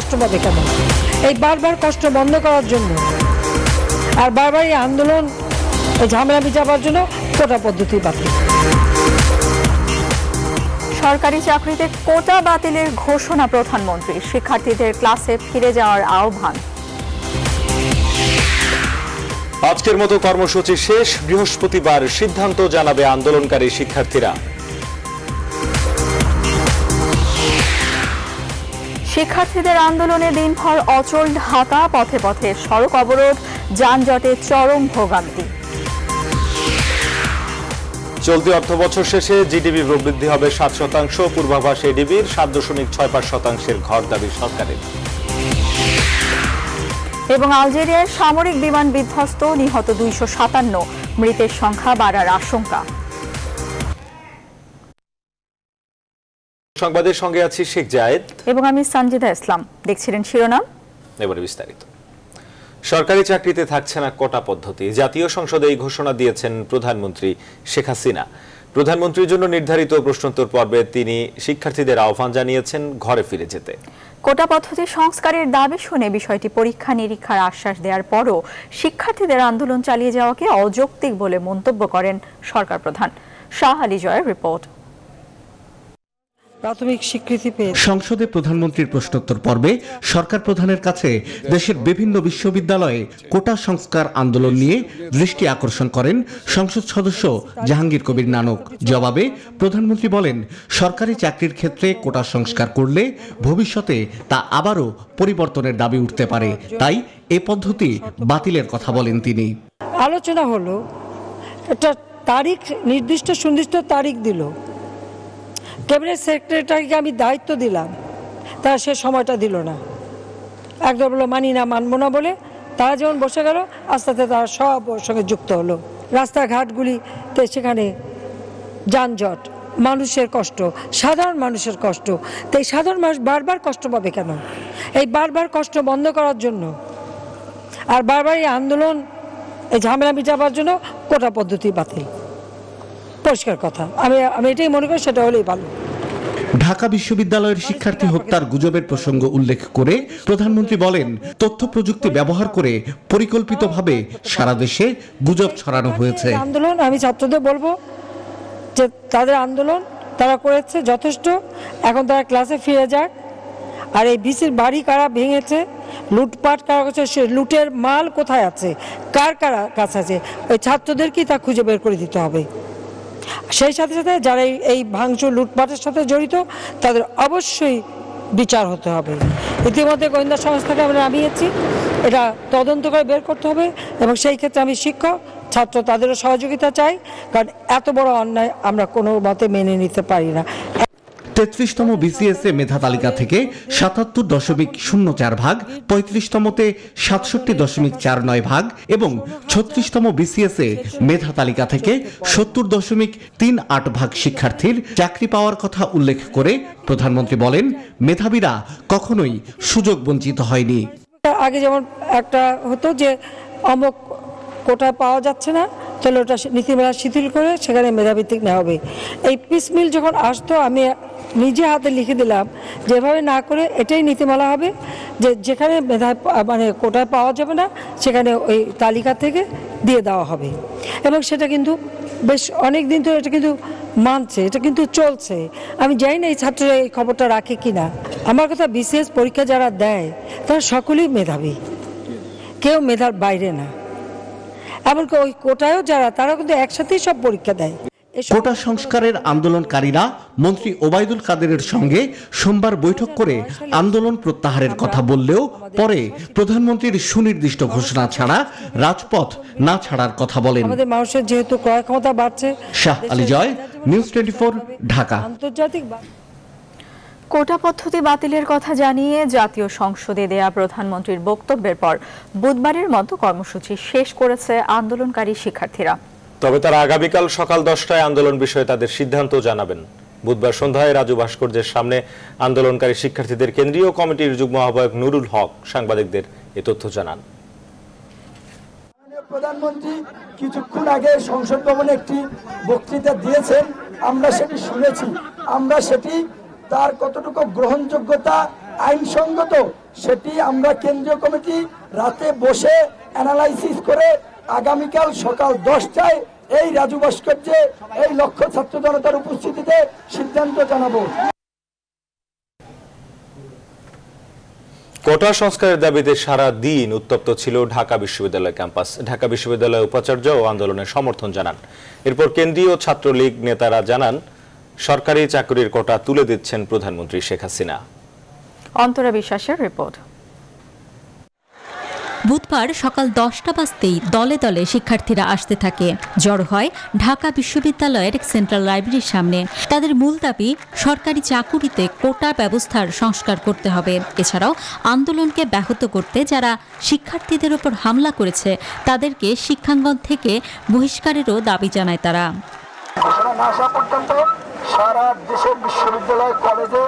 কষ্ট পাবে কেন এই বারবার কষ্ট বন্ধ করার জন্য আর বারবার এই আন্দোলন এই ঝামেলা বিচাবার জন্য কোটা পদ্ধতি বাতিল। সরকারি চাকরিতে কোটা বাতিলের ঘোষণা প্রধানমন্ত্রী। শিক্ষার্থীদের ক্লাসে ফিরে যাওয়ার আহ্বান। আজকের মতো কর্মসূচি শেষ। বৃহস্পতিবার সিদ্ধান্ত জানাবে আন্দোলনকারী শিক্ষার্থীরা। শিক্ষার্থীদের আন্দোলনে দিনভর অচল ঢাকা পথে পথে সড়ক অবরোধ যানজটে চরম ভোগান্তি। চলতি অর্থ বছর শেষে জিডিপি প্রবৃদ্ধি হবে সাত শতাংশ পূর্বাভাস এডিবির সাত দশমিক ছয় পাঁচ শতাংশের ঘর দাবি সরকারের। এবং আলজেরিয়ায় সামরিক বিমান বিধ্বস্ত নিহত দুইশো সাতান্ন মৃতের সংখ্যা বাড়ার আশঙ্কা। সংবাদের সঙ্গে আছি শেখ জায়েদ। এবং আমি সঞ্জিদা ইসলাম। দেখছিলেন শিরোনাম? এবারে বিস্তারিত। সরকারি চাকরিতে থাকছে না কোটা পদ্ধতি। জাতীয় সংসদে এই ঘোষণা দিয়েছেন প্রধানমন্ত্রী শেখ হাসিনা। প্রধানমন্ত্রীর জন্য নির্ধারিত প্রশ্নোত্তর পর্বে তিনি শিক্ষার্থীদের আহ্বান জানিয়েছেন ঘরে ফিরে যেতে। কোটা পদ্ধতি সংস্কারের দাবি শুনে বিষয়টি পরীক্ষা নিরীক্ষার আশ্বাস দেওয়ার পরও শিক্ষার্থীদের আন্দোলন চালিয়ে যাওয়াকে অযৌক্তিক বলে মন্তব্য করেন সরকার প্রধান। শাহ আলী জয়ের রিপোর্ট। প্রাথমিক স্বীকৃতি পেয়ে সংসদে প্রধানমন্ত্রীর প্রশ্নোত্তর পর্বে সরকার প্রধানের কাছে দেশের বিভিন্ন বিশ্ববিদ্যালয়ে কোটা সংস্কার আন্দোলন নিয়ে দৃষ্টি আকর্ষণ করেন সংসদ সদস্য জাহাঙ্গীর কবির নানক। জবাবে প্রধানমন্ত্রী বলেন সরকারি চাকরির ক্ষেত্রে কোটা সংস্কার করলে ভবিষ্যতে তা আবারও পরিবর্তনের দাবি উঠতে পারে। তাই এ পদ্ধতি বাতিলের কথা বলেন তিনি। আলোচনা হলো একটা তারিখ নির্দিষ্ট সুনির্দিষ্ট তারিখ দিল। ক্যাবিনেট সেক্রেটারিকে আমি দায়িত্ব দিলাম তারা সে সময়টা দিল না। একদম বলল, মানি না, মানবো না বলে তারা যেমন বসে গেল, আস্তে আস্তে তারা সব ওর সঙ্গে যুক্ত হলো। রাস্তাঘাটগুলিতে সেখানে যানজট, মানুষের কষ্ট, সাধারণ মানুষের কষ্ট। তো এই সাধারণ মানুষ বারবার কষ্ট পাবে কেন? এই বারবার কষ্ট বন্ধ করার জন্য আর বারবার এই আন্দোলন, এই ঝামেলা মিটাবার জন্য কোটা পদ্ধতি বাতিল। পরিষ্কার কথা। আমি আমি এটাই মনে করি সেটা হলেই ভালো। ঢাকা বিশ্ববিদ্যালয়ের শিক্ষার্থী হত্যার গুজবের প্রসঙ্গ উল্লেখ করে প্রধানমন্ত্রী বলেন তথ্য প্রযুক্তি ব্যবহার করে পরিকল্পিতভাবে সারা দেশে গুজব ছড়ানো হয়েছে। আন্দোলন আমি ছাত্রদের বলব যে তাদের আন্দোলন তারা করেছে যথেষ্ট। এখন তারা ক্লাসে ফিরে যাক। আর এই বিসির বাড়ি কারা ভেঙেছে লুটপাট কারা করছে সে লুটের মাল কোথায় আছে কার কারা কাছে আছে ওই ছাত্রদেরকেই তা খুঁজে বের করে দিতে হবে। সেই সাথে সাথে যারা এই- ভাঙচুর লুটপাটের সাথে জড়িত, তাদের অবশ্যই বিচার হতে হবে। ইতিমধ্যে গোয়েন্দা সংস্থাকে আমরা নামিয়েছি। এটা তদন্ত করে বের করতে হবে এবং সেই ক্ষেত্রে আমি শিক্ষক, ছাত্র, তাদেরও সহযোগিতা চাই। কারণ এত বড় অন্যায় আমরা কোনো মতে মেনে নিতে পারি না। তেত্রিশতম বিসিএস এ মেধা তালিকা থেকে সাতাত্তর দশমিক শূন্য চার ভাগ পঁয়ত্রিশতমতে সাতষট্টি দশমিক চার নয় ভাগ এবং ছত্রিশতম বিসিএস এ মেধা তালিকা থেকে সত্তর দশমিক তিন আট ভাগ শিক্ষার্থীর চাকরি পাওয়ার কথা উল্লেখ করে প্রধানমন্ত্রী বলেন, মেধাবীরা কখনোই সুযোগ বঞ্চিত হয়নি। আগে যেমন একটা হতো যে অমুক কোটা পাওয়া যাচ্ছে না, তাহলে ওটা নীতিমালা শিথিল করে সেখানে মেধাভিত্তিক নেওয়া হবে। এই পিসমিল যখন আসতো, আমি নিজে হাতে লিখে দিলাম। যেভাবে না করে এটাই নীতিমালা হবে যে যেখানে মেধা মানে কোটায় পাওয়া যাবে না, সেখানে ওই তালিকা থেকে দিয়ে দেওয়া হবে। এবং সেটা কিন্তু বেশ অনেক দিন ধরে এটা কিন্তু মানছে, এটা কিন্তু চলছে। আমি জানি না এই ছাত্ররা এই খবরটা রাখে কিনা। আমার কথা বিশেষ পরীক্ষা যারা দেয়, তারা সকলেই মেধাবী। কেউ মেধার বাইরে না। এমনকি ওই কোটায়ও যারা তারা কিন্তু একসাথেই সব পরীক্ষা দেয়। কোটা সংস্কারের আন্দোলনকারীরা মন্ত্রী ওবায়দুল কাদেরের সঙ্গে সোমবার বৈঠক করে আন্দোলন প্রত্যাহারের কথা বললেও পরে প্রধানমন্ত্রীর সুনির্দিষ্ট ঘোষণা ছাড়া রাজপথ না ছাড়ার কথা বলেন। আমাদের মানুষের যেহেতু ক্রয় ক্ষমতা বাড়ছে শাহ আলী জয় নিউজ টোয়েন্টি ঢাকা। আন্তর্জাতিক কোটা পদ্ধতি বাতিলের কথা জানিয়ে জাতীয় সংসদে দেয়া প্রধানমন্ত্রীর বক্তব্যের পর বুধবারের মতো কর্মসূচি শেষ করেছে আন্দোলনকারী শিক্ষার্থীরা। তবে তারা আগামীকাল সকাল দশটায় আন্দোলন বিষয়ে তাদের সিদ্ধান্ত জানাবেন। বুধবার সন্ধ্যায় রাজু ভাস্কর্যের সামনে আন্দোলনকারী শিক্ষার্থীদের কেন্দ্রীয় কমিটির যুগ্ম আহ্বায়ক নুরুল হক সাংবাদিকদের এ তথ্য জানান। প্রধানমন্ত্রী কিছুক্ষণ আগে সংসদ ভবনে একটি বক্তৃতা দিয়েছেন। আমরা সেটি শুনেছি। আমরা সেটি তার কতটুকু গ্রহণযোগ্যতা আইনসঙ্গত সেটি আমরা কেন্দ্রীয় কমিটি রাতে বসে অ্যানালাইসিস করে আগামীকাল সকাল দশটায় এই রাজু ভাস্কর্যে এই লক্ষ ছাত্র জনতার উপস্থিতিতে সিদ্ধান্ত জানাব। কোটা সংস্কারের দাবিতে সারা দিন উত্তপ্ত ছিল ঢাকা বিশ্ববিদ্যালয় ক্যাম্পাস। ঢাকা বিশ্ববিদ্যালয় উপাচার্য ও আন্দোলনের সমর্থন জানান। এরপর কেন্দ্রীয় ছাত্রলীগ নেতারা জানান সরকারি চাকরির কোটা তুলে দিচ্ছেন প্রধানমন্ত্রী শেখ হাসিনা। অন্তরা বিশ্বাসের রিপোর্ট। বুধবার সকাল দশটা বাজতেই দলে দলে শিক্ষার্থীরা আসতে থাকে। জড়ো হয় ঢাকা বিশ্ববিদ্যালয়ের সেন্ট্রাল লাইব্রেরির সামনে। তাদের মূল দাবি, সরকারি চাকুরিতে কোটা ব্যবস্থার সংস্কার করতে হবে। এছাড়াও আন্দোলনকে ব্যাহত করতে যারা শিক্ষার্থীদের ওপর হামলা করেছে, তাদেরকে শিক্ষাঙ্গন থেকে বহিষ্কারেরও দাবি জানায় তারা। না আসা পর্যন্ত সারা দেশের বিশ্ববিদ্যালয় কলেজে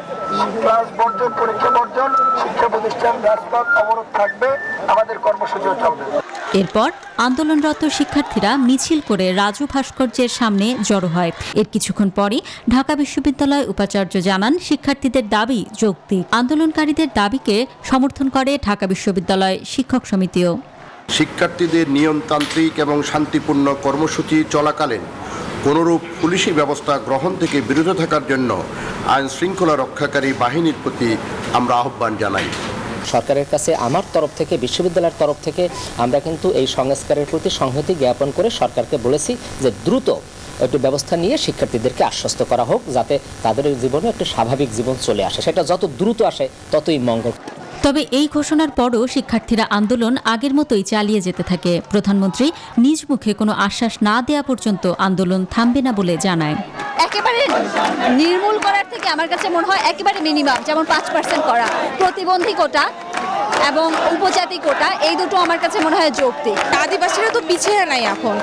ক্লাস বর্জন পরীক্ষা বর্জন শিক্ষা প্রতিষ্ঠান রাজপথ অবরোধ থাকবে আমাদের কর্মসূচিও চলবে। এরপর আন্দোলনরত শিক্ষার্থীরা মিছিল করে রাজু ভাস্কর্যের সামনে জড়ো হয়। এর কিছুক্ষণ পরই ঢাকা বিশ্ববিদ্যালয় উপাচার্য জানান শিক্ষার্থীদের দাবি যৌক্তিক। আন্দোলনকারীদের দাবিকে সমর্থন করে ঢাকা বিশ্ববিদ্যালয় শিক্ষক সমিতিও। শিক্ষার্থীদের নিয়মতান্ত্রিক এবং শান্তিপূর্ণ কর্মসূচি চলাকালীন কোনরূপ পুলিশি ব্যবস্থা গ্রহণ থেকে বিরত থাকার জন্য আইন শৃঙ্খলা রক্ষাকারী বাহিনীর প্রতি আমরা আহ্বান জানাই। সরকারের কাছে আমার তরফ থেকে, বিশ্ববিদ্যালয়ের তরফ থেকে আমরা কিন্তু এই সংস্কারের প্রতি সংহতি জ্ঞাপন করে সরকারকে বলেছি যে দ্রুত একটু ব্যবস্থা নিয়ে শিক্ষার্থীদেরকে আশ্বস্ত করা হোক, যাতে তাদের জীবনে একটু স্বাভাবিক জীবন চলে আসে। সেটা যত দ্রুত আসে, ততই মঙ্গল। তবে এই ঘোষণার পরও শিক্ষার্থীরা আন্দোলন আগের মতোই চালিয়ে যেতে থাকে। প্রধানমন্ত্রী নিজ মুখে কোনো আশ্বাস না দেয়া পর্যন্ত আন্দোলন থামবে না বলে জানায়। একেবারে নির্মূল করার থেকে আমার কাছে মনে হয় একেবারে মিনিমাম যেমন পাঁচ পার্সেন্ট করা। প্রতিবন্ধী কোটা এবং উপজাতি কোটা এই দুটো আমার কাছে মনে হয় যৌক্তিক। আদিবাসীরা তো পিছিয়ে নাই এখন।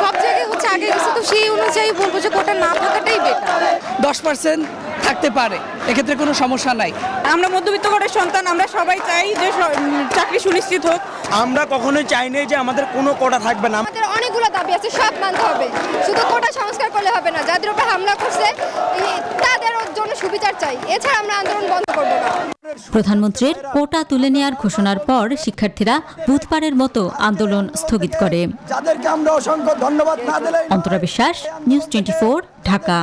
সব জায়গায় হচ্ছে আগে গেছে তো সেই অনুযায়ী বলব যে কোটা না থাকাটাই বেটার দশ পার্সেন্ট থাকতে পারে এক্ষেত্রে কোনো সমস্যা নাই। আমরা মধ্যবিত্ত ঘরের সন্তান আমরা সবাই চাই যে চাকরি সুনিশ্চিত হোক। আমরা কখনোই চাই নাই যে আমাদের কোনো কোটা থাকবে না। আমাদের অনেকগুলো দাবি আছে সব মানতে হবে। শুধু কোটা সংস্কার করলে হবে না যাদের উপর হামলা করছে তাদের জন্য সুবিচার চাই। এছাড়া আমরা আন্দোলন বন্ধ করব না। প্রধানমন্ত্রীর কোটা তুলে নেওয়ার ঘোষণার পর শিক্ষার্থীরা বুধবারের মতো আন্দোলন স্থগিত করে। যাদেরকে আমরা অসংখ্য ধন্যবাদ না দিলে অন্তরা বিশ্বাস নিউজ টোয়েন্টি ঢাকা।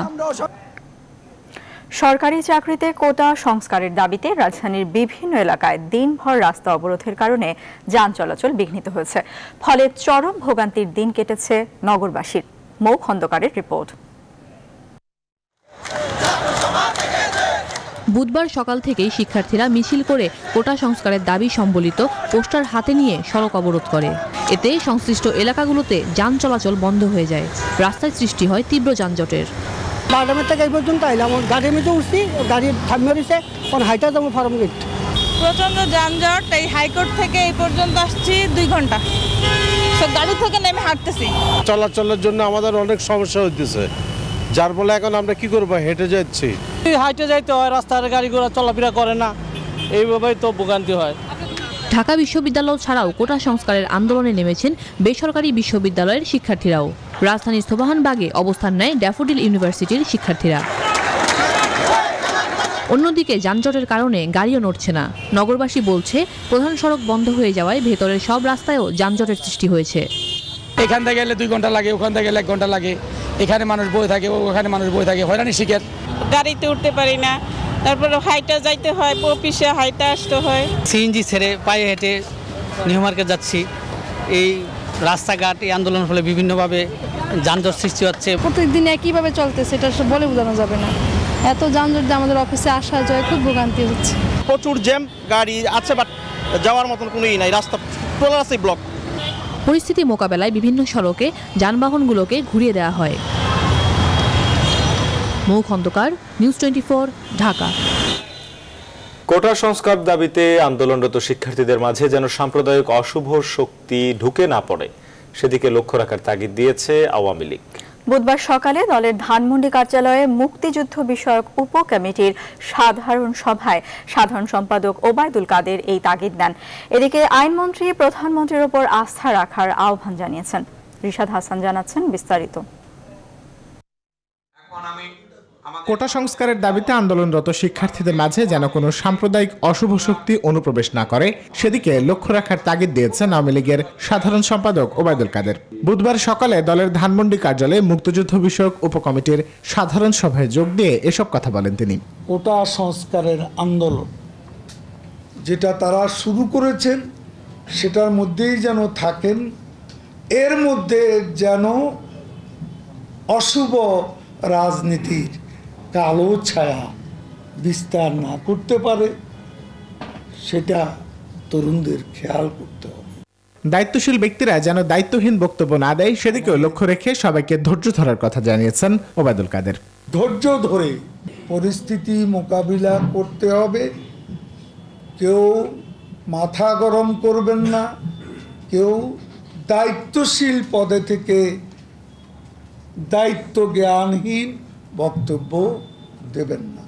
সরকারি চাকরিতে কোটা সংস্কারের দাবিতে রাজধানীর বিভিন্ন এলাকায় দিনভর রাস্তা অবরোধের কারণে যান চলাচল বিঘ্নিত হয়েছে। ফলে চরম ভোগান্তির দিন কেটেছে নগরবাসীর। মৌ খন্দকারের রিপোর্ট। বুধবার সকাল থেকেই শিক্ষার্থীরা মিছিল করে কোটা সংস্কারের দাবি সম্বলিত পোস্টার হাতে নিয়ে সড়ক অবরোধ করে। এতে সংশ্লিষ্ট এলাকাগুলোতে যান চলাচল বন্ধ হয়ে যায়। রাস্তায় সৃষ্টি হয় তীব্র যানজটের। থেকে এই পর্যন্ত আইলাম। গাড়ির মধ্যে উঠছি গাড়ি থামিয়ে দিছে কোন হাইটা যাব ফার্ম গেট। প্রচণ্ড যানজট এই হাইকোর্ট থেকে এই পর্যন্ত আসছি দুই ঘণ্টা। গাড়ি থেকে নেমে হাঁটতেছি। চলাচলের জন্য আমাদের অনেক সমস্যা হইতেছে। যার ফলে এখন আমরা কি করব? হেঁটে যাচ্ছি। হাইটে যাইতে হয় রাস্তার গাড়ি ঘোড়া চলাফেরা করে না। এইভাবেই তো ভোগান্তি হয়। ঢাকা বিশ্ববিদ্যালয় ছাড়াও কোটা সংস্কারের আন্দোলনে নেমেছেন বেসরকারি বিশ্ববিদ্যালয়ের শিক্ষার্থীরাও। রাজধানীর সোবাহানবাগে অবস্থান নেয় ড্যাফোডিল ইউনিভার্সিটির শিক্ষার্থীরা। অন্যদিকে যানজটের কারণে গাড়িও নড়ছে না। নগরবাসী বলছে প্রধান সড়ক বন্ধ হয়ে যাওয়ায় ভেতরের সব রাস্তায়ও যানজটের সৃষ্টি হয়েছে। এখান থেকে গেলে দুই ঘণ্টা লাগে ওখান থেকে গেলে এক ঘণ্টা লাগে। এখানে মানুষ বই থাকে ওখানে মানুষ বই থাকে হয়রানি শিখের গাড়িতে উঠতে পারি না। তারপরে হাইটা যাইতে হয় অফিসে হাইটা আসতে হয়। সিএনজি ছেড়ে পায়ে হেঁটে নিউ মার্কেট যাচ্ছি। এই রাস্তাঘাট এই আন্দোলনের ফলে বিভিন্নভাবে যানজট সৃষ্টি হচ্ছে। প্রত্যেকদিন একইভাবে চলতেছে এটা বলে বোঝানো যাবে না। এত যানজট যে আমাদের অফিসে আসা যায় খুব ভোগান্তি হচ্ছে। প্রচুর জ্যাম গাড়ি আছে বাট যাওয়ার মতন কোনো ই নাই রাস্তা টোলা রাস্তায় ব্লক পরিস্থিতি মোকাবেলায় বিভিন্ন সড়কে যানবাহনগুলোকে ঘুরিয়ে দেওয়া হয়। Mou Khandakar news twenty Dhaka. Quota সংস্কার দাবিতে আন্দোলনরত শিক্ষার্থীদের মাঝে যেন সাম্প্রদায়িক অশুভ শক্তি ঢুকে না পড়ে, সেদিকে লক্ষ্য রাখার তাগিদ দিয়েছে আওয়ামী লীগ। বুধবার সকালে দলের ধানমন্ডি কার্যালয়ে মুক্তিযুদ্ধ বিষয়ক উপ কমিটির সাধারণ সভায় সাধারণ সম্পাদক ওবায়দুল কাদের এই তাগিদ দেন। এদিকে আইনমন্ত্রী, প্রধানমন্ত্রীর ওপর আস্থা রাখার আহ্বান জানিয়েছেন। রিশাদ হাসান জানাচ্ছেন বিস্তারিত। কোটা সংস্কারের দাবিতে আন্দোলনরত শিক্ষার্থীদের মাঝে যেন কোনো সাম্প্রদায়িক অশুভ শক্তি অনুপ্রবেশ না করে সেদিকে লক্ষ্য রাখার তাগিদ দিয়েছেন আওয়ামী লীগের সাধারণ সম্পাদক ওবায়দুল কাদের। বুধবার সকালে দলের ধানমন্ডি কার্যালয়ে মুক্তিযুদ্ধ বিষয়ক উপকমিটির সাধারণ সভায় যোগ দিয়ে এসব কথা বলেন তিনি। কোটা সংস্কারের আন্দোলন যেটা তারা শুরু করেছেন সেটার মধ্যেই যেন থাকেন এর মধ্যে যেন অশুভ রাজনীতির কালো ছায়া বিস্তার না করতে পারে সেটা তরুণদের খেয়াল করতে হবে। দায়িত্বশীল ব্যক্তিরা যেন দায়িত্বহীন বক্তব্য না দেয় সেদিকেও লক্ষ্য রেখে সবাইকে ধৈর্য ধরার কথা জানিয়েছেন ওবায়দুল কাদের। ধৈর্য ধরে পরিস্থিতি মোকাবিলা করতে হবে। কেউ মাথা গরম করবেন না কেউ দায়িত্বশীল পদে থেকে দায়িত্ব জ্ঞানহীন বক্তব্য দেবেন না।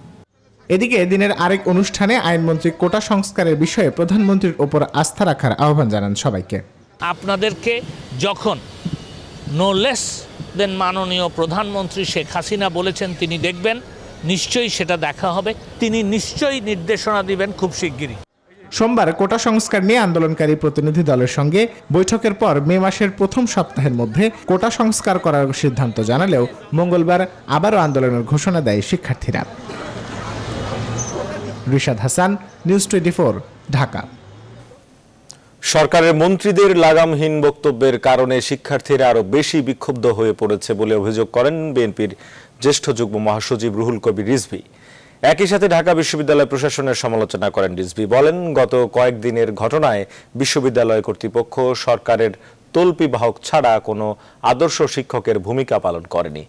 এদিকে দিনের আরেক অনুষ্ঠানে আইনমন্ত্রী কোটা সংস্কারের বিষয়ে প্রধানমন্ত্রীর ওপর আস্থা রাখার আহ্বান জানান সবাইকে। আপনাদেরকে যখন নো লেস দেন মাননীয় প্রধানমন্ত্রী শেখ হাসিনা বলেছেন তিনি দেখবেন নিশ্চয়ই সেটা দেখা হবে। তিনি নিশ্চয়ই নির্দেশনা দিবেন খুব শিগগিরই। সোমবার কোটা সংস্কার নিয়ে আন্দোলনকারী প্রতিনিধি দলের সঙ্গে বৈঠকের পর মে মাসের প্রথম সপ্তাহের মধ্যে কোটা সংস্কার করার সিদ্ধান্ত জানালেও মঙ্গলবার আবারও আন্দোলনের ঘোষণা দেয় শিক্ষার্থীরা। Rishad Hasan, news twenty Dhaka. সরকারের মন্ত্রীদের লাগামহীন বক্তব্যের কারণে শিক্ষার্থীরা আরও বেশি বিক্ষুব্ধ হয়ে পড়েছে বলে অভিযোগ করেন বিএনপির জ্যেষ্ঠ যুগ্ম মহাসচিব রুহুল কবির রিজভী। একই সাথে ঢাকা বিশ্ববিদ্যালয় প্রশাসনের সমালোচনা করেন রিজভী বলেন, গত কয়েকদিনের ঘটনায় বিশ্ববিদ্যালয় কর্তৃপক্ষ সরকারের তল্পি বাহক ছাড়া কোনো আদর্শ শিক্ষকের ভূমিকা পালন করেনি।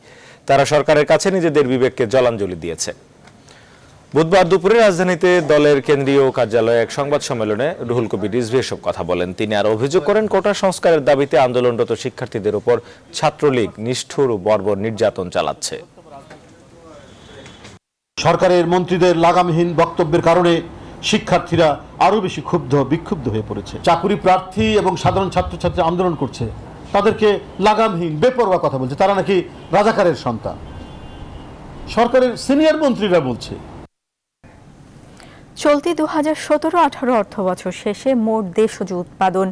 তারা সরকারের কাছে নিজেদের বিবেককে জলাঞ্জলি দিয়েছে। বুধবার দুপুরে রাজধানীতে দলের কেন্দ্রীয় কার্যালয়ে এক সংবাদ সম্মেলনে রুহুল কবির রিজভী এসব কথা বলেন। তিনি আর অভিযোগ করেন, কোটা সংস্কারের দাবিতে আন্দোলনরত শিক্ষার্থীদের উপর ছাত্রলীগ নিষ্ঠুর বর্বর নির্যাতন চালাচ্ছে। সরকারের মন্ত্রীদের লাগামহীন বক্তব্যের কারণে শিক্ষার্থীরা আরও বেশি ক্ষুব্ধ, বিক্ষুব্ধ হয়ে পড়েছে। চাকুরি প্রার্থী এবং সাধারণ ছাত্রছাত্রী আন্দোলন করছে। তাদেরকে লাগামহীন, বেপরোয়া কথা বলছে। তারা নাকি রাজাকারের সন্তান। সরকারের সিনিয়র মন্ত্রীরা বলছে, চলতি দু হাজার সতেরো আঠারো অর্থ বছর শেষে মোট দেশজ উৎপাদন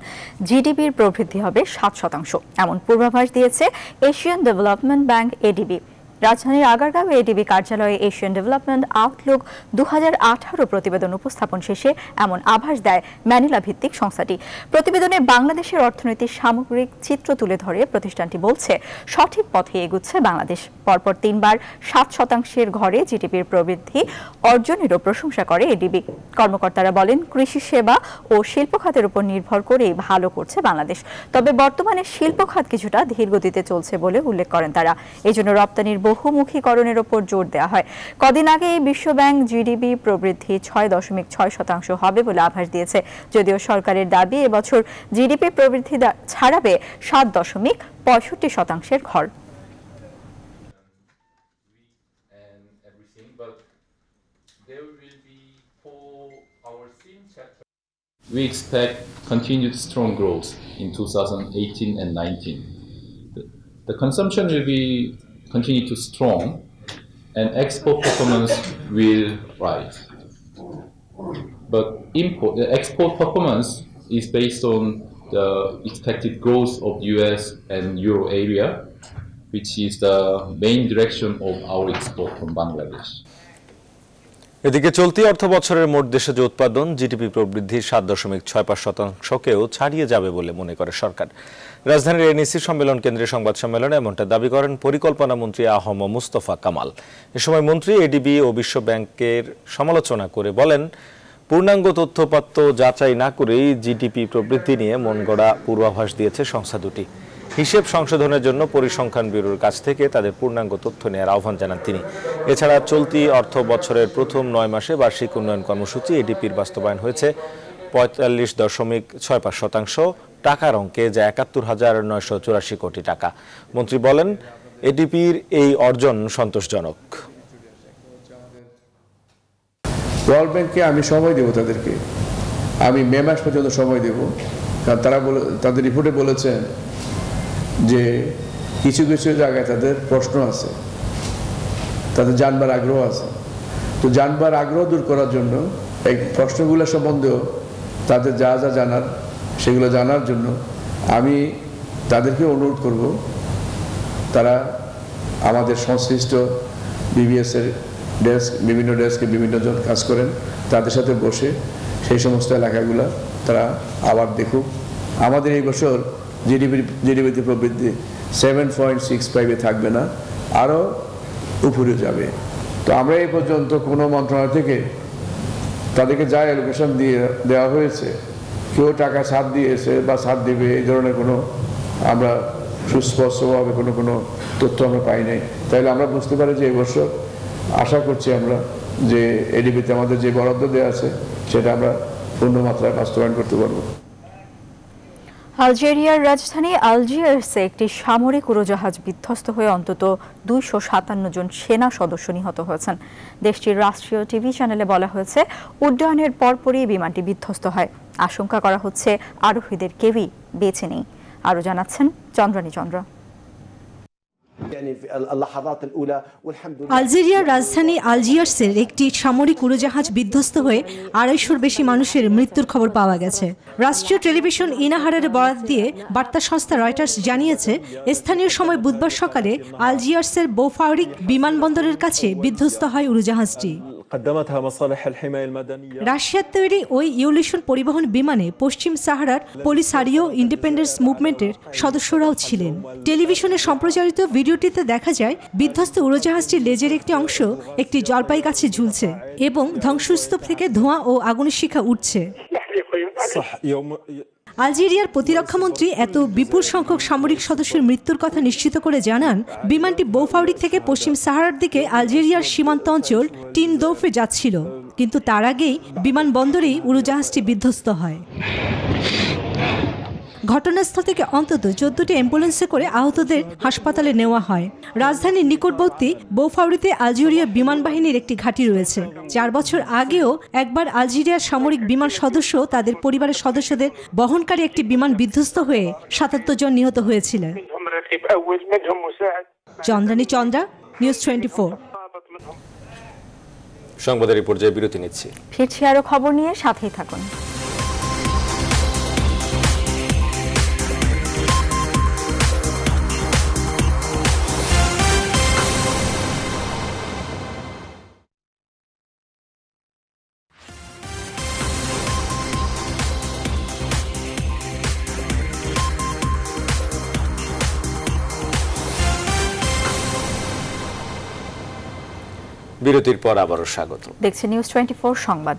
জিডিপির প্রবৃদ্ধি হবে সাত শতাংশ। এমন পূর্বাভাস দিয়েছে এশিয়ান ডেভেলপমেন্ট ব্যাংক এডিবি। রাজধানীর আগারগাঁও এডিবি কার্যালয়ে এশিয়ান ডেভেলপমেন্ট আউটলুক দু প্রতিবেদন উপস্থাপন শেষে এমন আভাস দেয় ম্যানিলা ভিত্তিক সংস্থাটি। প্রতিবেদনে বাংলাদেশের অর্থনীতির সামগ্রিক চিত্র তুলে ধরে প্রতিষ্ঠানটি বলছে, সঠিক পথে এগুচ্ছে বাংলাদেশ। পরপর তিনবার সাত শতাংশের ঘরে জিডিপির প্রবৃদ্ধি অর্জনেরও প্রশংসা করে এডিবি কর্মকর্তারা বলেন, কৃষি সেবা ও শিল্প খাতের উপর নির্ভর করেই ভালো করছে বাংলাদেশ। তবে বর্তমানে শিল্প খাত কিছুটা ধীরগতিতে চলছে বলে উল্লেখ করেন তারা। এজন্য রপ্তানির বহুমুখীকরণের ওপর জোর দেওয়া হয়। কদিন আগে এই বিশ্বব্যাংক জিডিপি প্রবৃদ্ধি ছয় দশমিক ছয় শতাংশ হবে বলে আভাস দিয়েছে। যদিও সরকারের দাবি এবছর জিডিপি প্রবৃদ্ধি ছাড়াবে সাত দশমিক পঁয়ষট্টি শতাংশের ঘর। We expect continued strong growth in 2018 and 19. The, consumption will be continue to strong and export performance will rise. But import, the export performance is based on the expected growth of the US and Euro area, which is the main direction of our export from Bangladesh. এদিকে চলতি অর্থ বছরের মোট দেশজ উৎপাদন GDP প্রবৃদ্ধি সাত দশমিক ছয় পাঁচ শতাংশকেও ছাড়িয়ে যাবে বলে মনে করে সরকার। রাজধানীর এনইসি সম্মেলন কেন্দ্রীয় সংবাদ সম্মেলনে এমনটা দাবি করেন পরিকল্পনা মন্ত্রী আহম মুস্তফা কামাল। এ সময় মন্ত্রী, এডিবি ও বিশ্ব ব্যাংকের সমালোচনা করে বলেন, পূর্ণাঙ্গ তথ্যপাত্র যাচাই না করেই জিডিপি প্রবৃদ্ধি নিয়ে মন গড়া পূর্বাভাস দিয়েছে সংস্থা দুটি। হিসেব সংশোধনের জন্য পরিসংখ্যান ব্যুরোর কাছ থেকে তাদের পূর্ণাঙ্গ তথ্য নেওয়ার আহ্বান জানান তিনি। এছাড়া চলতি অর্থ বছরের প্রথম নয় মাসে বার্ষিক উন্নয়ন কর্মসূচি এডিপির বাস্তবায়ন হয়েছে। পঁয়তাল্লিশ দশমিক ছয় পাঁচ শতাংশ টাকার অঙ্কে, যা একাত্তর হাজার নয়শো চুরাশি কোটি টাকা। মন্ত্রী বলেন, এডিপির এই অর্জন সন্তোষজনক। ওয়ার্ল্ড আমি সময় দেব তাদেরকে। আমি মে মাস পর্যন্ত সময় দেব। কারণ তারা বলে, তাদের রিপোর্টে বলেছেন যে কিছু কিছু জায়গায় তাদের প্রশ্ন আছে, তাদের জানবার আগ্রহ আছে। তো জানবার আগ্রহ দূর করার জন্য এই প্রশ্নগুলো সম্বন্ধেও তাদের যা যা জানার, সেগুলো জানার জন্য আমি তাদেরকে অনুরোধ করব, তারা আমাদের সংশ্লিষ্ট বিবিএসের ডেস্ক, বিভিন্ন ডেস্কে বিভিন্ন জন কাজ করেন, তাদের সাথে বসে সেই সমস্ত এলাকাগুলো তারা আবার দেখুক। আমাদের এই বছর জিডিপি জিডিপিতে প্রবৃদ্ধি সেভেন পয়েন্ট সিক্স ফাইভে থাকবে না আরও উপরে যাবে। তো আমরা এই পর্যন্ত কোনো মন্ত্রণালয় থেকে তাদেরকে যা অ্যালোকেশন দিয়ে দেওয়া হয়েছে, কেউ টাকা ছাড় দিয়েছে বা ছাড় দিবে, এই ধরনের কোনো আমরা সুস্পষ্টভাবে কোনো কোনো তথ্য আমরা পাই নাই। তাহলে আমরা বুঝতে পারি যে এবছর আশা করছি আমরা যে এডিবিতে আমাদের যে বরাদ্দ দেওয়া আছে, সেটা আমরা পূর্ণ মাত্রায় বাস্তবায়ন করতে পারব। আলজেরিয়ার রাজধানী আলজিয়ার্সে একটি সামরিক উড়োজাহাজ বিধ্বস্ত হয়ে অন্তত দুইশো সাতান্ন জন সেনা সদস্য নিহত হয়েছেন। দেশটির রাষ্ট্রীয় টিভি চ্যানেলে বলা হয়েছে, উড্ডয়নের পরপরই বিমানটি বিধ্বস্ত হয়। আশঙ্কা করা হচ্ছে আরোহীদের কেউই বেছে নেই। আরও জানাচ্ছেন চন্দ্রানী চন্দ্র। আলজেরিয়ার রাজধানী আলজিয়ার্সের একটি সামরিক উড়োজাহাজ বিধ্বস্ত হয়ে আড়াইশোর বেশি মানুষের মৃত্যুর খবর পাওয়া গেছে। রাষ্ট্রীয় টেলিভিশন ইনাহারের বরাত দিয়ে বার্তা সংস্থা রয়টার্স জানিয়েছে, স্থানীয় সময় বুধবার সকালে আলজিয়ার্সের বোফাউরিক বিমানবন্দরের কাছে বিধ্বস্ত হয় উড়োজাহাজটি। রাশিয়ার তৈরি ওই ইউলিশন পরিবহন বিমানে পশ্চিম সাহারার পলিসারিও ইন্ডিপেন্ডেন্স মুভমেন্টের সদস্যরাও ছিলেন। টেলিভিশনে সম্প্রচারিত ভিডিওটিতে দেখা যায় বিধ্বস্ত উড়োজাহাজটির লেজের একটি অংশ একটি জলপাই গাছে ঝুলছে এবং ধ্বংসস্তূপ থেকে ধোঁয়া ও আগুনের শিখা উঠছে। আলজেরিয়ার প্রতিরক্ষামন্ত্রী এত বিপুল সংখ্যক সামরিক সদস্যের মৃত্যুর কথা নিশ্চিত করে জানান, বিমানটি বৌফাউরি থেকে পশ্চিম সাহারার দিকে আলজেরিয়ার সীমান্ত অঞ্চল টিন দৌফে যাচ্ছিল। কিন্তু তার আগেই বিমানবন্দরেই উড়োজাহাজটি বিধ্বস্ত হয়। ঘটনাস্থল থেকে অন্তত চোদ্দটি অ্যাম্বুলেন্সে করে আহতদের হাসপাতালে নেওয়া হয়। রাজধানীর নিকটবর্তী বৌফাউরিতে আলজেরিয়া বিমান বাহিনীর একটি ঘাঁটি রয়েছে। চার বছর আগেও একবার আলজেরিয়ার সামরিক বিমান সদস্য তাদের পরিবারের সদস্যদের বহনকারী একটি বিমান বিধ্বস্ত হয়ে সাতাত্তর জন নিহত হয়েছিলেন। Chandrani Chandra news twenty four. সংবাদের এই পর্যায়ে বিরতি নিচ্ছি। ফিরছি আরও খবর নিয়ে সাথেই থাকুন। বিরতির পর আবারও স্বাগত। দেখছি নিউজ টোয়েন্টি সংবাদ।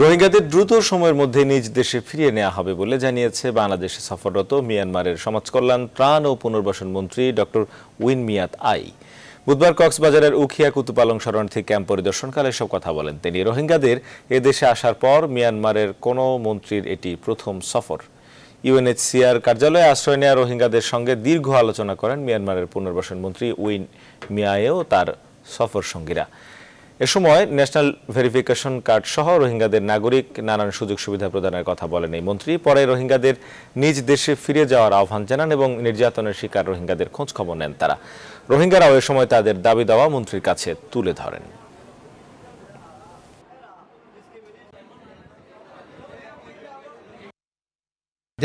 রোহিঙ্গাদের দ্রুত সময়ের মধ্যে নিজ দেশে ফিরিয়ে নেওয়া হবে বলে জানিয়েছে বাংলাদেশে সফররত মিয়ানমারের সমাজকল্যাণ ত্রাণ ও পুনর্বাসন মন্ত্রী ডক্টর উইন মিয়াত আই। বুধবার কক্সবাজারের উখিয়া কুতুপালং শরণার্থী ক্যাম্প পরিদর্শনকালে সব কথা বলেন তিনি। রোহিঙ্গাদের এ দেশে আসার পর মিয়ানমারের কোনো মন্ত্রীর এটি প্রথম সফর। ইউএনএইচসিআর কার্যালয়ে আশ্রয় নেওয়া রোহিঙ্গাদের সঙ্গে দীর্ঘ আলোচনা করেন মিয়ানমারের পুনর্বাসন মন্ত্রী উইন মিয়ায়েও তার সফর সঙ্গীরা। এ সময় ন্যাশনাল ভেরিফিকেশন কার্ড সহ রোহিঙ্গাদের নাগরিক নানান সুযোগ সুবিধা প্রদানের কথা বলেন এই মন্ত্রী। পরে রোহিঙ্গাদের নিজ দেশে ফিরে যাওয়ার আহ্বান জানান এবং নির্যাতনের শিকার রোহিঙ্গাদের খোঁজ খবর নেন তারা। রোহিঙ্গারাও এ সময় তাদের দাবি দেওয়া মন্ত্রীর কাছে তুলে ধরেন।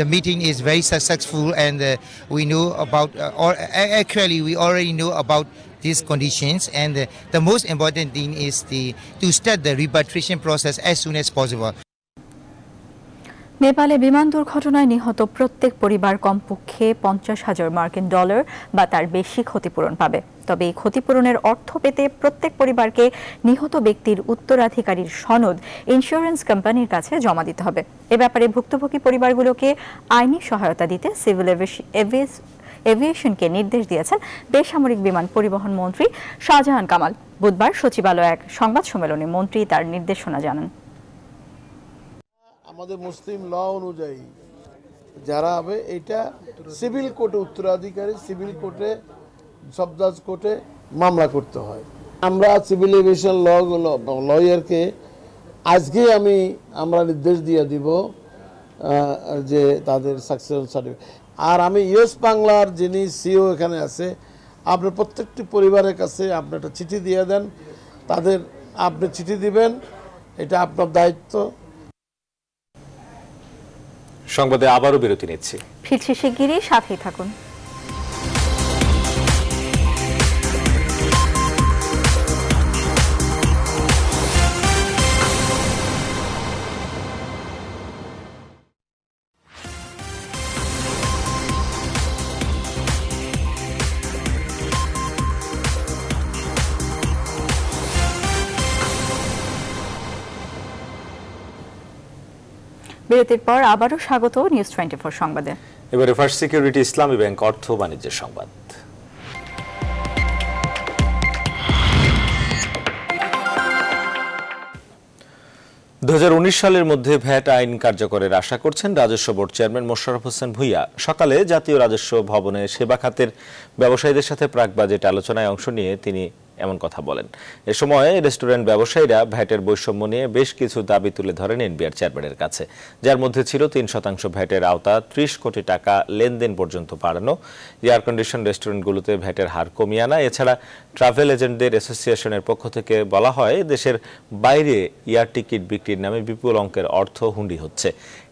The meeting is very successful, and uh, we know about, uh, or actually, we already know about these conditions. And uh, the most important thing is the to start the repatriation process as soon as possible. নেপালে বিমান দুর্ঘটনায় নিহত প্রত্যেক পরিবার কমপক্ষে পঞ্চাশ হাজার মার্কিন ডলার বা তার বেশি ক্ষতিপূরণ পাবে। তবে এই ক্ষতিপূরণের অর্থ পেতে প্রত্যেক পরিবারকে নিহত ব্যক্তির উত্তরাধিকারীর সনদ ইন্স্যুরেন্স কোম্পানির কাছে জমা দিতে হবে। এ ব্যাপারে ভুক্তভোগী পরিবারগুলোকে আইনি সহায়তা দিতে সিভিল এভিয়েশনকে নির্দেশ দিয়েছেন বেসামরিক বিমান পরিবহন মন্ত্রী শাহজাহান কামাল। বুধবার সচিবালয়ে এক সংবাদ সম্মেলনে মন্ত্রী তার নির্দেশনা জানান। আমাদের মুসলিম ল অনুযায়ী যারা হবে, এটা সিভিল কোর্টে উত্তরাধিকারী, সিভিল কোর্টে সবজাজ কোর্টে মামলা করতে হয়। আমরা সিভিল এভিয়েশন ল লয়ারকে আজকে আমি, আমরা নির্দেশ দিয়ে দিব যে তাদের সাকসেস সার্টিফিকেট আর আমি ইউএস বাংলার যিনি সিও এখানে আছে, আপনার প্রত্যেকটি পরিবারের কাছে আপনি একটা চিঠি দিয়ে দেন। তাদের আপনি চিঠি দিবেন, এটা আপনার দায়িত্ব। সংবাদে আবারও বিরতি নিচ্ছি। ফিরছি শিগগিরই সাথেই থাকুন। বিরতির পর আবারও স্বাগত নিউজ টোয়েন্টি ফোর সংবাদে। এবারে ফার্স্ট সিকিউরিটি ইসলামী ব্যাংক অর্থ বাণিজ্যের সংবাদ। দু হাজার উনিশ সালের মধ্যে ভ্যাট আইন কার্যকরের আশা করছেন রাজস্ব বোর্ড চেয়ারম্যান মোশাররফ হোসেন ভুইয়া। সকালে জাতীয় রাজস্ব ভবনে সেবা খাতের ব্যবসায়ীদের সাথে প্রাক বাজেট আলোচনায় অংশ নিয়ে তিনি এমন কথা বলেন। এ সময় রেস্টুরেন্ট ব্যবসায়ীরা ভ্যাটের বৈষম্য নিয়ে বেশ কিছু দাবি তুলে ধরেন এনবিআর চেয়ারম্যানের কাছে। যার মধ্যে ছিল তিন শতাংশ ভ্যাটের আওতা, ত্রিশ কোটি টাকা লেনদেন পর্যন্ত বাড়ানো। এয়ার কন্ডিশন রেস্টুরেন্টগুলোতে ভ্যাটের হার কমিয়ে আনা। এছাড়া ট্রাভেল এজেন্টদের অ্যাসোসিয়েশনের পক্ষ থেকে বলা হয়, দেশের বাইরে এয়ার টিকিট বিক্রির নামে বিপুল অঙ্কের অর্থ হুন্ডি হচ্ছে।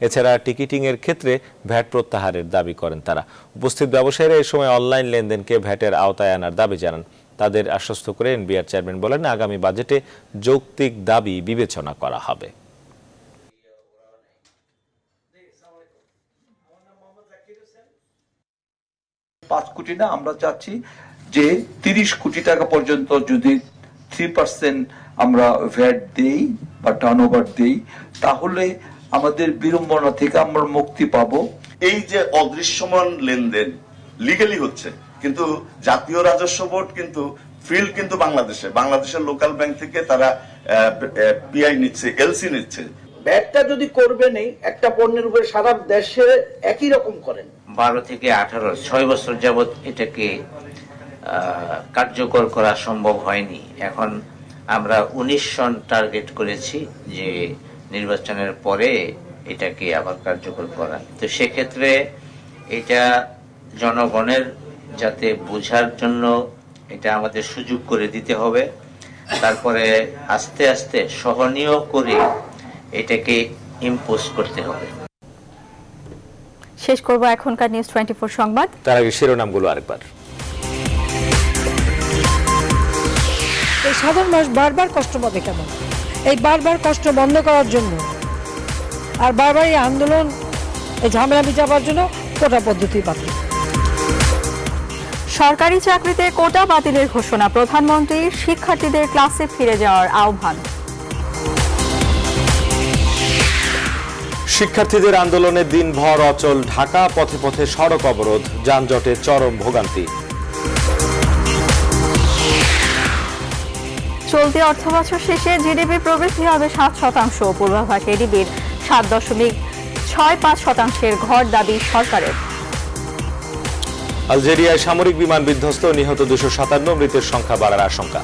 এছাড়া টিকিটিং এর ক্ষেত্রে ভ্যাট প্রত্যাহারের দাবি করেন তারা। উপস্থিত ব্যবসায়ীরা এই সময় অনলাইন লেনদেনকে ভ্যাটের আওতায় আনার দাবি জানান। তাদের আশ্বস্ত করে এনবিআর চেয়ারম্যান বলেন আগামী বাজেটে যৌক্তিক দাবি বিবেচনা করা হবে। পাঁচ কোটি না আমরা চাচ্ছি যে তিরিশ কোটি টাকা পর্যন্ত যদি থ্রি পার্সেন্ট আমরা ভ্যাট দেই বা টার্ন ওভার দেই তাহলে আমাদের বিড়ম্বনা থেকে আমরা মুক্তি পাবো। এই যে অদৃশ্যমান লেনদেন লিগালি হচ্ছে। কিন্তু জাতীয় রাজস্ব বোর্ড কিন্তু ফিল্ড কিন্তু বাংলাদেশে। বাংলাদেশের লোকাল ব্যাংক থেকে তারা পিআই নিচ্ছে এলসি নিচ্ছে। ব্যাটটা যদি করবেনই একটা পণ্যের উপরে সারা দেশে একই রকম করেন। বারো থেকে আঠারো ছয় বছর যাবৎ এটাকে আহ, কার্যকর করা সম্ভব হয়নি। এখন আমরা উনিশ সন টার্গেট করেছি যে নির্বাচনের পরে এটাকে আবার কার্যকর করা। তো সেক্ষেত্রে এটা জনগণের যাতে বোঝার জন্য এটা আমাদের সুযোগ করে দিতে হবে। তারপরে আস্তে আস্তে সহনীয় করে এটাকে ইম্পোজ করতে হবে। শেষ করব এখনকার নিউজ টোয়েন্টি ফোর সংবাদ। তার আগে শিরোনামগুলো আরেকবার। এই সাধারণ মানুষ বারবার কষ্ট পাবে কেন? এই বারবার কষ্ট বন্ধ করার জন্য আর বারবার এই আন্দোলন এই ঝামেলা মিটাবার জন্য কোটা পদ্ধতি বাতিল সরকারি চাকরিতে কোটা বাতিলের ঘোষণা প্রধানমন্ত্রী শিক্ষার্থীদের ক্লাসে ফিরে যাওয়ার আহ্বান। শিক্ষার্থীদের আন্দোলনে দিনভর অচল ঢাকা পথে পথে সড়ক অবরোধ যানজটে চরম ভোগান্তি। চলতি অর্থবছর শেষে জিডিপি প্রবৃদ্ধি হবে সাত শতাংশ পূর্বাভাস এডিবির সাত দশমিক ছয় পাঁচ শতাংশের ঘর দাবি সরকারের। আলজেরিয়ায় সামরিক বিমান বিধ্বস্ত নিহত দুশো সাতান্ন মৃতের সংখ্যা বাড়ার আশঙ্কা।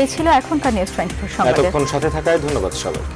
এই ছিল এখনকার নিউজ টোয়েন্টি ফোর এতক্ষণ সাথে থাকায় ধন্যবাদ সবাইকে।